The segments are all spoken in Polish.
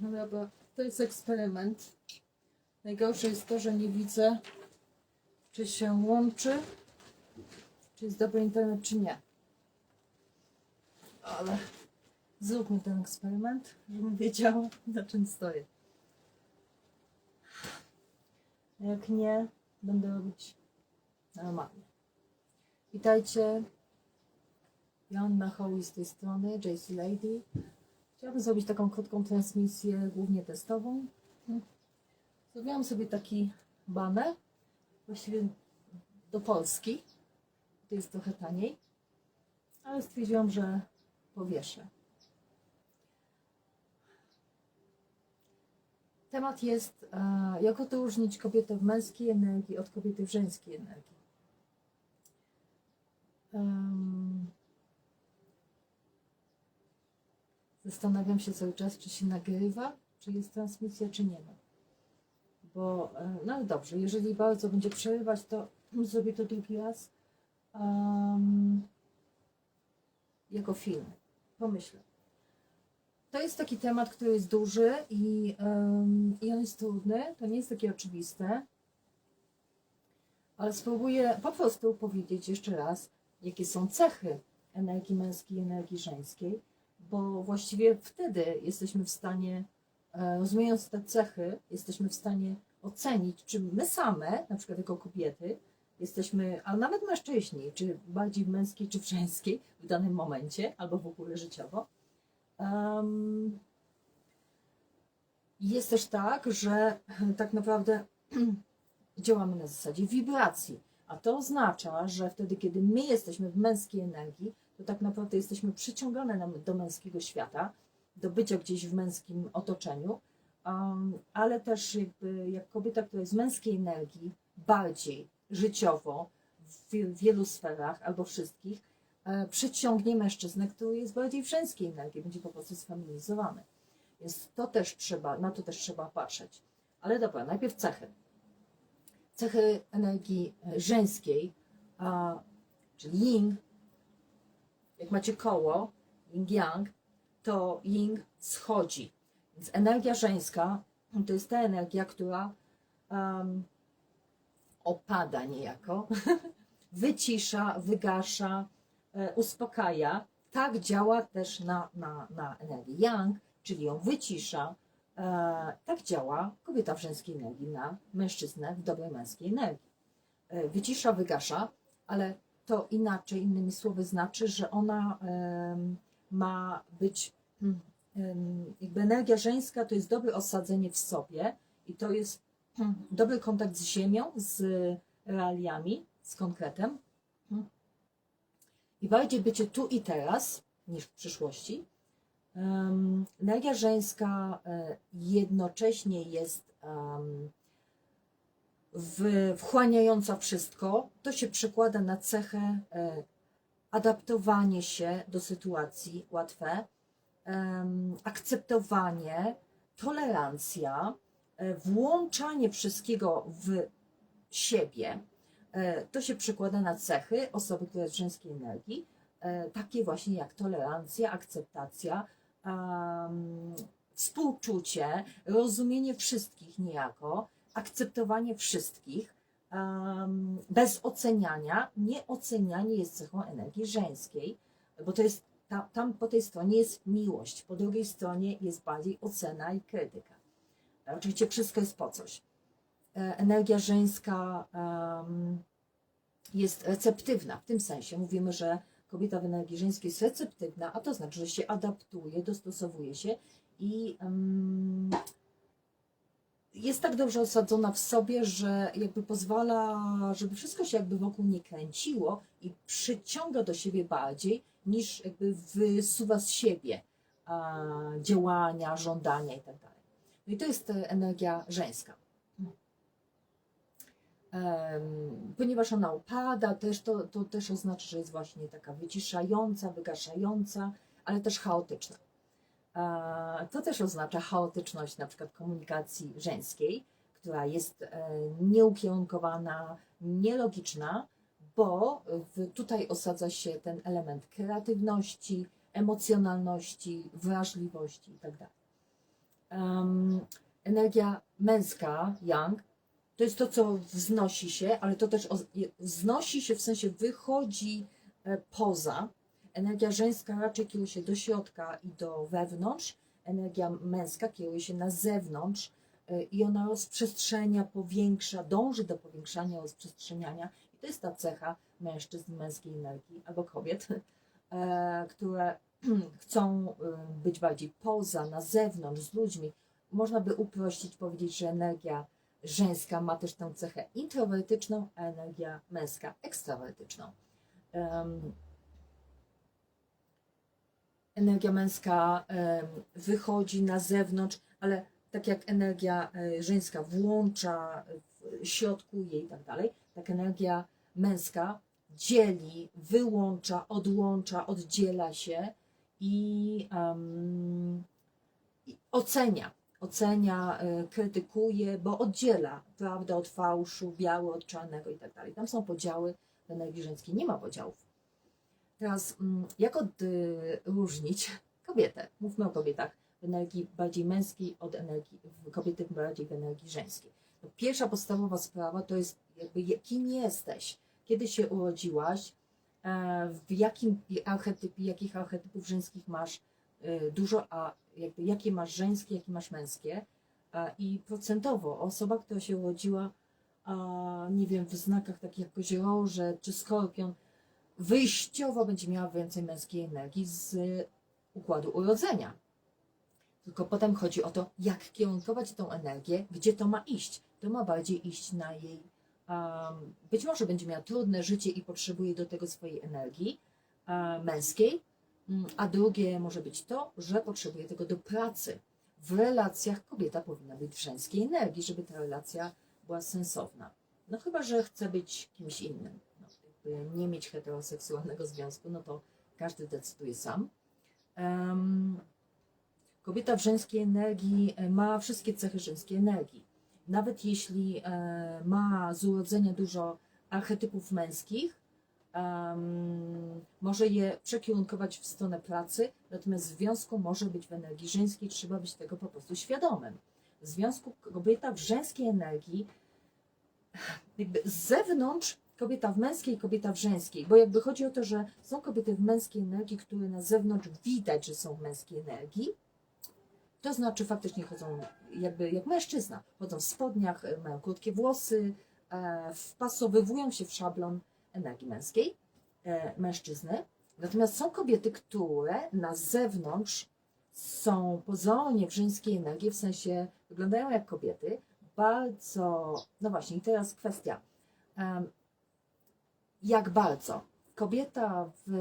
No dobra, to jest eksperyment. Najgorsze jest to, że nie widzę, czy się łączy, czy jest dobry internet, czy nie. Ale zróbmy ten eksperyment, żebym wiedziała, na czym stoję. Jak nie, będę robić normalnie. Witajcie. Joanna Howie z tej strony, JC Lady. Chciałabym zrobić taką krótką transmisję, głównie testową. Zrobiłam sobie taki baner, właściwie do Polski. To jest trochę taniej, ale stwierdziłam, że powieszę. Temat jest, e, jak odróżnić kobietę w męskiej energii od kobiety w żeńskiej energii. Em, Zastanawiam się cały czas, czy się nagrywa, czy jest transmisja, czy nie ma. Bo, e, no dobrze, jeżeli bardzo będzie przerywać, to zrobię to drugi raz em, jako film. Pomyślę. To jest taki temat, który jest duży i, em, i on jest trudny. To nie jest takie oczywiste. Ale spróbuję po prostu powiedzieć jeszcze raz, jakie są cechy energii męskiej i energii żeńskiej, bo właściwie wtedy jesteśmy w stanie, e, rozumiejąc te cechy, jesteśmy w stanie ocenić, czy my same, na przykład jako kobiety, jesteśmy, a nawet mężczyźni, czy bardziej męskiej, czy w żeńskiej w danym momencie, albo w ogóle życiowo. Em, jest też tak, że tak naprawdę działamy na zasadzie wibracji, a to oznacza, że wtedy, kiedy my jesteśmy w męskiej energii, to tak naprawdę jesteśmy przyciągane do męskiego świata, do bycia gdzieś w męskim otoczeniu, um, ale też jakby jak kobieta, która jest męskiej energii, bardziej życiowo, w wie- wielu sferach albo wszystkich, e, przyciągnie mężczyznę, który jest bardziej w żeńskiej energii, będzie po prostu sfeminizowany. Więc to też trzeba, na to też trzeba patrzeć. Ale dobra, najpierw cechy. Cechy energii e, żeńskiej, czyli yin, jak macie koło, yin-yang, to yin schodzi. Więc energia żeńska to jest ta energia, która um, opada niejako, wycisza, wygasza, e, uspokaja. Tak działa też na, na, na energię yang, czyli ją wycisza. E, tak działa kobieta w żeńskiej energii na mężczyznę w dobrej męskiej energii. E, wycisza, wygasza, ale to inaczej, innymi słowy, znaczy, że ona ma być, mm, em, jakby energia żeńska to jest dobre osadzenie w sobie i to jest mm, dobry kontakt z ziemią, z realiami, z konkretem mm. i bardziej bycie tu i teraz niż w przyszłości. Energia żeńska e, jednocześnie jest wchłaniająca wszystko, to się przekłada na cechę e, adaptowanie się do sytuacji łatwe, akceptowanie, tolerancja, e, włączanie wszystkiego w siebie. E, To się przekłada na cechy osoby, która jest w żeńskiej energii, takie właśnie jak tolerancja, akceptacja, współczucie, rozumienie wszystkich niejako, akceptowanie wszystkich bez oceniania. Nieocenianie jest cechą energii żeńskiej, bo to jest ta, tam po tej stronie jest miłość, po drugiej stronie jest bardziej ocena i krytyka. E, Oczywiście wszystko jest po coś. E, Energia żeńska jest receptywna, w tym sensie mówimy, że kobieta w energii żeńskiej jest receptywna, a to znaczy, że się adaptuje, dostosowuje się i em, jest tak dobrze osadzona w sobie, że jakby pozwala, żeby wszystko się jakby wokół nie kręciło i przyciąga do siebie bardziej niż jakby wysuwa z siebie a, działania, żądania i tak. No i to jest e, energia żeńska. Em, Ponieważ ona upada, też to, to też oznacza, że jest właśnie taka wyciszająca, wygaszająca, ale też chaotyczna. To też oznacza chaotyczność na przykład komunikacji żeńskiej, która jest e, nieukierunkowana, nielogiczna, bo tutaj osadza się ten element kreatywności, emocjonalności, wrażliwości itd. Em, energia męska, yang, to jest to, co wznosi się, ale to też wznosi się w sensie wychodzi e, poza. Energia żeńska raczej kieruje się do środka i do wewnątrz. Energia męska kieruje się na zewnątrz e, i ona rozprzestrzenia, powiększa, dąży do powiększania, rozprzestrzeniania. I to jest ta cecha mężczyzn męskiej energii albo kobiet, e, które chcą e, być bardziej poza, na zewnątrz, z ludźmi. Można by uprościć, powiedzieć, że energia żeńska ma też tę cechę introwertyczną, a energia męska ekstrawertyczną. Energia męska wychodzi na zewnątrz, ale tak jak energia e, żeńska włącza, środkuje i tak dalej, tak energia męska dzieli, wyłącza, odłącza, oddziela się i, em, i ocenia. Ocenia, e, krytykuje, bo oddziela prawdę od fałszu, białe od czarnego i tak dalej. Tam są podziały w energii żeńskiej, nie ma podziałów. Teraz, mm, jak odróżnić kobietę? Mówmy o kobietach w energii bardziej męskiej od energii, kobiety bardziej w energii żeńskiej. No, pierwsza podstawowa sprawa to jest jakby kim jesteś, kiedy się urodziłaś, e, w jakim archetypie, jakich archetypów żeńskich masz e, dużo, a jakby jakie masz żeńskie, jakie masz męskie. A, I procentowo osoba, która się urodziła, nie wiem, w znakach takich jak kozioroże czy skorpion, wyjściowo będzie miała więcej męskiej energii z układu urodzenia. Tylko potem chodzi o to, jak kierunkować tą energię, gdzie to ma iść. To ma bardziej iść na jej. Um, być może będzie miała trudne życie i potrzebuje do tego swojej energii e, męskiej, Mm, a drugie może być to, że potrzebuje tego do pracy. W relacjach kobieta powinna być w żeńskiej energii, żeby ta relacja była sensowna. No chyba, że chce być kimś innym. Nie mieć heteroseksualnego związku, no to każdy decyduje sam. Kobieta w żeńskiej energii e, ma wszystkie cechy żeńskiej energii. Nawet jeśli e, ma z urodzenia dużo archetypów męskich, może je przekierunkować w stronę pracy, natomiast w związku może być w energii żeńskiej, trzeba być tego po prostu świadomym. W związku kobieta w żeńskiej energii, z zewnątrz kobieta w męskiej, kobieta w żeńskiej, bo jakby chodzi o to, że są kobiety w męskiej energii, które na zewnątrz widać, że są w męskiej energii, to znaczy faktycznie chodzą jakby jak mężczyzna, chodzą w spodniach, e, mają krótkie włosy, e, wpasowywują się w szablon energii męskiej, e, mężczyzny. Natomiast są kobiety, które na zewnątrz są pozornie w żeńskiej energii, w sensie wyglądają jak kobiety, bardzo, no właśnie i teraz kwestia, jak bardzo. Kobieta w,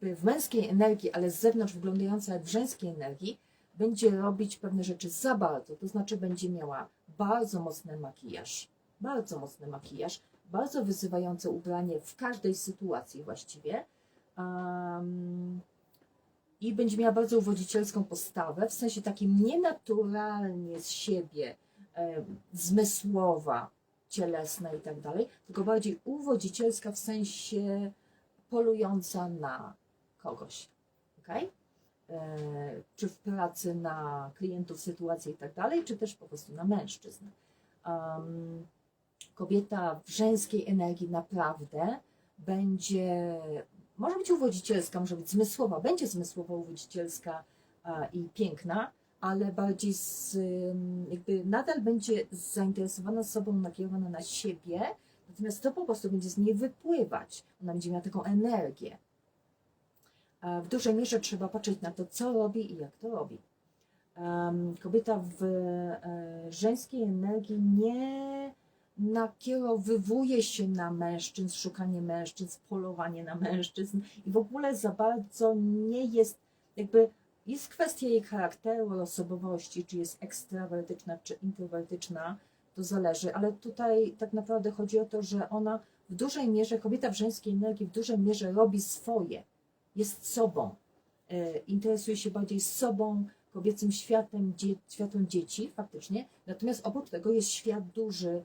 w męskiej energii, ale z zewnątrz wyglądająca jak w żeńskiej energii, będzie robić pewne rzeczy za bardzo, to znaczy będzie miała bardzo mocny makijaż, bardzo mocny makijaż, bardzo wyzywające ubranie w każdej sytuacji właściwie. Um, I będzie miała bardzo uwodzicielską postawę, w sensie takim nienaturalnie z siebie, e, zmysłowa, cielesna i tak dalej, tylko bardziej uwodzicielska w sensie polująca na kogoś. Okay? E, czy w pracy na klientów, sytuacje i tak dalej, czy też po prostu na mężczyzn. Um, kobieta w żeńskiej energii naprawdę będzie, może być uwodzicielska, może być zmysłowa, będzie zmysłowo uwodzicielska a, i piękna, ale bardziej z, jakby nadal będzie zainteresowana sobą, nakierowana na siebie, natomiast to po prostu będzie z niej wypływać. Ona będzie miała taką energię. W dużej mierze trzeba patrzeć na to, co robi i jak to robi. Kobieta w e, żeńskiej energii nie nakierowywuje się na mężczyzn, szukanie mężczyzn, polowanie na mężczyzn i w ogóle za bardzo nie jest, jakby jest kwestia jej charakteru, osobowości, czy jest ekstrawertyczna, czy introwertyczna, to zależy, ale tutaj tak naprawdę chodzi o to, że ona w dużej mierze, kobieta w żeńskiej energii w dużej mierze robi swoje, jest sobą, e, interesuje się bardziej sobą, kobiecym światem, dzie, światem dzieci faktycznie, natomiast obok tego jest świat duży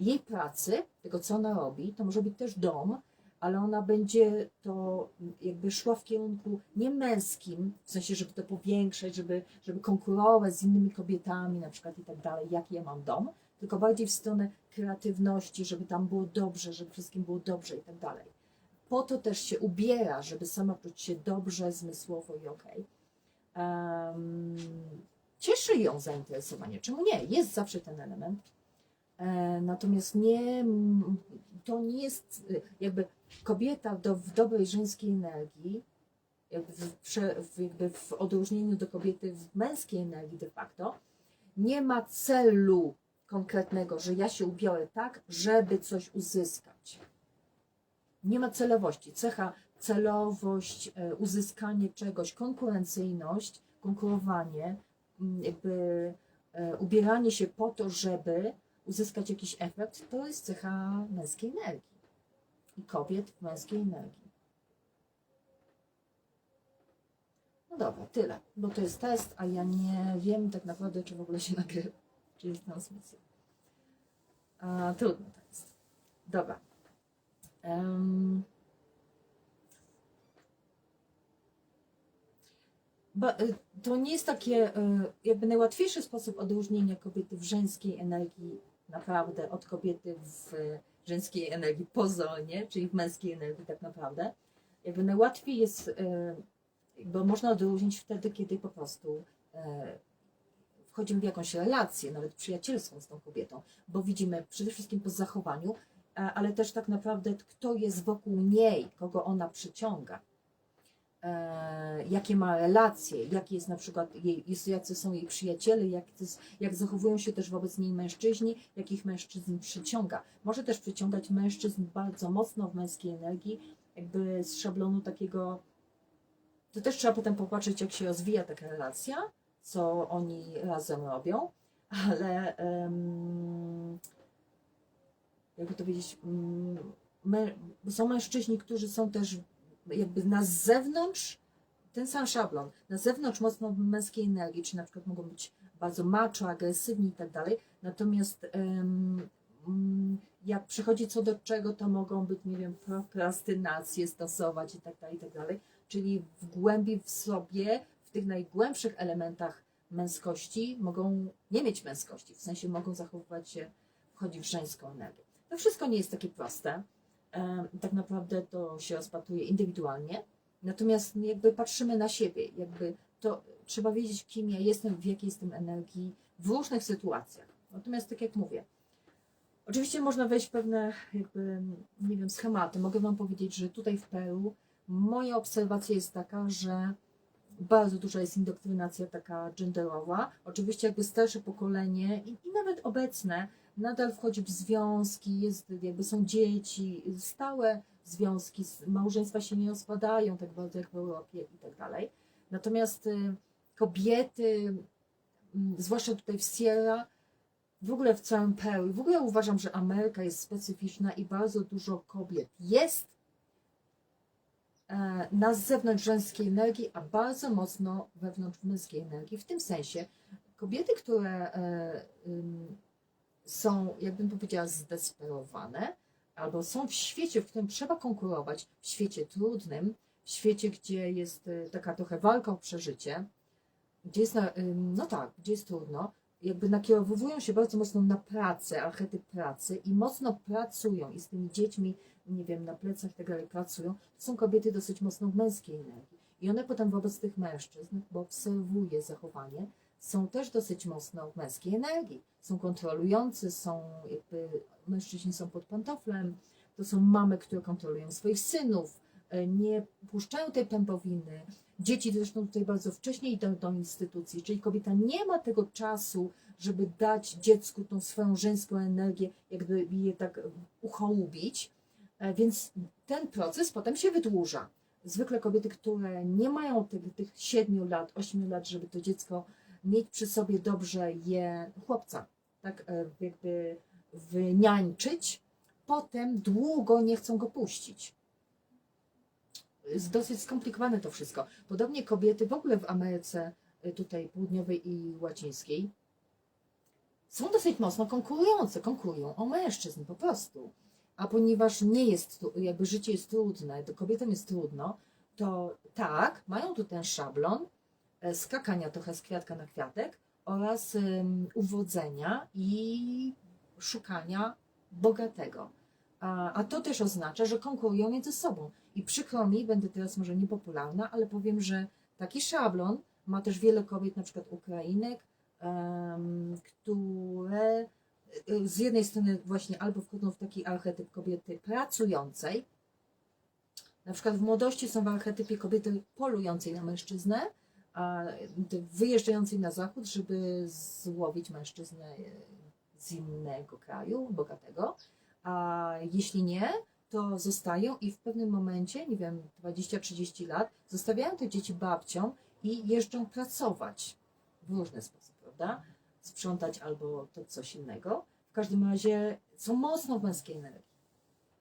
jej pracy, tego co ona robi, to może być też dom, ale ona będzie to jakby szła w kierunku nie męskim, w sensie, żeby to powiększać, żeby, żeby konkurować z innymi kobietami, na przykład i tak dalej, jaki ja mam dom, tylko bardziej w stronę kreatywności, żeby tam było dobrze, żeby wszystkim było dobrze i tak dalej. Po to też się ubiera, żeby sama czuć się dobrze, zmysłowo i okej. Em, cieszy ją zainteresowanie. Czemu nie? Jest zawsze ten element. E, natomiast nie, to nie jest y, jakby kobieta do, w dobrej żeńskiej energii, jakby w, jakby w odróżnieniu do kobiety w męskiej energii de facto, nie ma celu konkretnego, że ja się ubiorę tak, żeby coś uzyskać. Nie ma celowości. Cecha celowość, e, uzyskanie czegoś, konkurencyjność, konkurowanie, jakby e, ubieranie się po to, żeby uzyskać jakiś efekt, to jest cecha męskiej energii i kobiet w męskiej energii. No dobra, tyle, bo to jest test, a ja nie wiem tak naprawdę, czy w ogóle się nagrywa, czy jest transmisja. A, trudno to jest. Dobra. Y, to nie jest takie, y, jakby najłatwiejszy sposób odróżnienia kobiety w żeńskiej energii naprawdę od kobiety w żeńskiej energii pozornie, czyli w męskiej energii tak naprawdę. Jakby najłatwiej jest, y, bo można odróżnić wtedy, kiedy po prostu y, wchodzimy w jakąś relację, nawet przyjacielską z tą kobietą, bo widzimy przede wszystkim po zachowaniu, a- ale też tak naprawdę kto jest wokół niej, kogo ona przyciąga e, jakie ma relacje, jakie jest na przykład jej, jest, jacy są jej przyjaciele, jak, jest, jak zachowują się też wobec niej mężczyźni, jakich mężczyzn przyciąga. Może też przyciągać mężczyzn bardzo mocno w męskiej energii, jakby z szablonu takiego. To też trzeba potem popatrzeć, jak się rozwija taka relacja, co oni razem robią, ale em, jakby to powiedzieć, mę, są mężczyźni, którzy są też jakby na zewnątrz ten sam szablon, na zewnątrz mocno męskiej energii, czy na przykład mogą być bardzo macho, agresywni i tak dalej, natomiast mm, jak przychodzi co do czego, to mogą być, nie wiem, prokrastynację stosować i tak dalej, i tak dalej, czyli w głębi w sobie, w tych najgłębszych elementach męskości mogą nie mieć męskości, w sensie mogą zachowywać się, wchodzić w żeńską energię. To wszystko nie jest takie proste. Tak naprawdę to się rozpatruje indywidualnie. Natomiast jakby patrzymy na siebie, jakby to trzeba wiedzieć, kim ja jestem, w jakiej jestem energii w różnych sytuacjach. Natomiast tak jak mówię, oczywiście można wejść w pewne jakby, nie wiem, schematy. Mogę Wam powiedzieć, że tutaj w Peru moja obserwacja jest taka, że bardzo duża jest indoktrynacja taka genderowa. Oczywiście jakby starsze pokolenie i, i nawet obecne nadal wchodzi w związki, jest, jakby są dzieci, stałe związki, małżeństwa się nie rozpadają tak bardzo jak w Europie i tak dalej. Natomiast y, kobiety, mm, zwłaszcza tutaj w Sierra, w ogóle w całym Peru, w ogóle uważam, że Ameryka jest specyficzna i bardzo dużo kobiet jest e, na zewnątrz żeńskiej energii, a bardzo mocno wewnątrz męskiej energii. W tym sensie kobiety, które e, są, jakbym powiedziała, zdesperowane, albo są w świecie, w którym trzeba konkurować, w świecie trudnym, w świecie, gdzie jest y, taka trochę walka o przeżycie, gdzie jest, ym, no tak, gdzie jest trudno, jakby nakierowują się bardzo mocno na pracę, archetyp pracy i mocno pracują i z tymi dziećmi, nie wiem, na plecach tak pracują, to są kobiety dosyć mocno w męskiej energii. I one potem wobec tych mężczyzn, bo obserwuję zachowanie, są też dosyć mocno w męskiej energii. Są kontrolujący, są jakby, mężczyźni są pod pantoflem, to są mamy, które kontrolują swoich synów, e, nie puszczają tej pępowiny. Dzieci zresztą tutaj bardzo wcześnie idą do instytucji, czyli kobieta nie ma tego czasu, żeby dać dziecku tą swoją żeńską energię, jakby je tak uchołubić. E, Więc ten proces potem się wydłuża. Zwykle kobiety, które nie mają tych, tych 7 lat, 8 lat, żeby to dziecko mieć przy sobie dobrze je chłopca, tak e, jakby wyniańczyć, potem długo nie chcą go puścić. Jest dosyć skomplikowane to wszystko. Podobnie kobiety w ogóle w Ameryce e, tutaj południowej i łacińskiej są dosyć mocno konkurujące, konkurują o mężczyzn po prostu. A ponieważ nie jest, jakby życie jest trudne, to kobietom jest trudno, to tak, mają tu ten szablon skakania trochę z kwiatka na kwiatek oraz uwodzenia i szukania bogatego. A, a to też oznacza, że konkurują między sobą. I przykro mi, będę teraz może niepopularna, ale powiem, że taki szablon ma też wiele kobiet, na przykład Ukrainek, które y, z jednej strony właśnie albo wchodzą w taki archetyp kobiety pracującej, na przykład w młodości są w archetypie kobiety polującej na mężczyznę, wyjeżdżającej na zachód, żeby złowić mężczyznę y, z innego kraju, bogatego, a jeśli nie, to zostają i w pewnym momencie, nie wiem, 20-30 lat, zostawiają te dzieci babciom i jeżdżą pracować w różny sposób, prawda? Sprzątać albo to coś innego. W każdym razie są mocno w męskiej energii.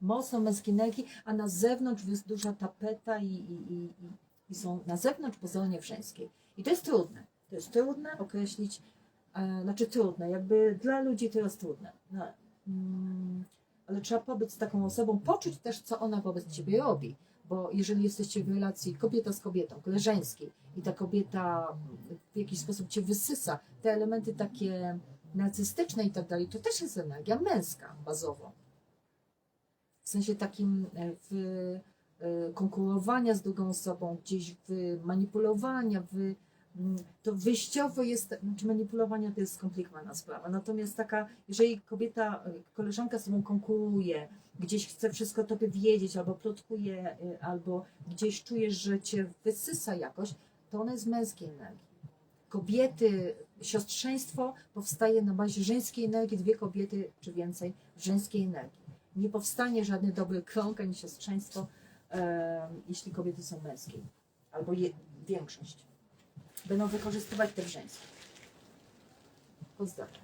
Mocno męskiej energii, a na zewnątrz jest duża tapeta i, i, i, i, są na zewnątrz pozornie żeńskiej. I to jest trudne. To jest trudne określić, e, znaczy trudne, jakby dla ludzi to jest trudne. No, mm, ale trzeba pobyć z taką osobą, poczuć też, co ona wobec ciebie robi. Bo jeżeli jesteście w relacji kobieta z kobietą, koleżeńskiej i ta kobieta w jakiś sposób cię wysysa, te elementy takie narcystyczne i tak dalej, to też jest energia męska bazowo. W sensie takim e, w konkurowania z drugą osobą, gdzieś w manipulowania, w mm, to wyjściowo jest, znaczy manipulowania to jest skomplikowana sprawa, natomiast taka, jeżeli kobieta, e, koleżanka z tobą konkuruje, gdzieś chce wszystko tobie wiedzieć, albo plotkuje, y, albo gdzieś czujesz, że cię wysysa jakoś, to ona jest męskiej energii. Kobiety, siostrzeństwo powstaje na bazie żeńskiej energii, dwie kobiety czy więcej żeńskiej energii. Nie powstanie żadny dobry krąg ani siostrzeństwo, jeśli kobiety są męskie, albo je, większość. Będą wykorzystywać te żeńskie. Pozdrawiam.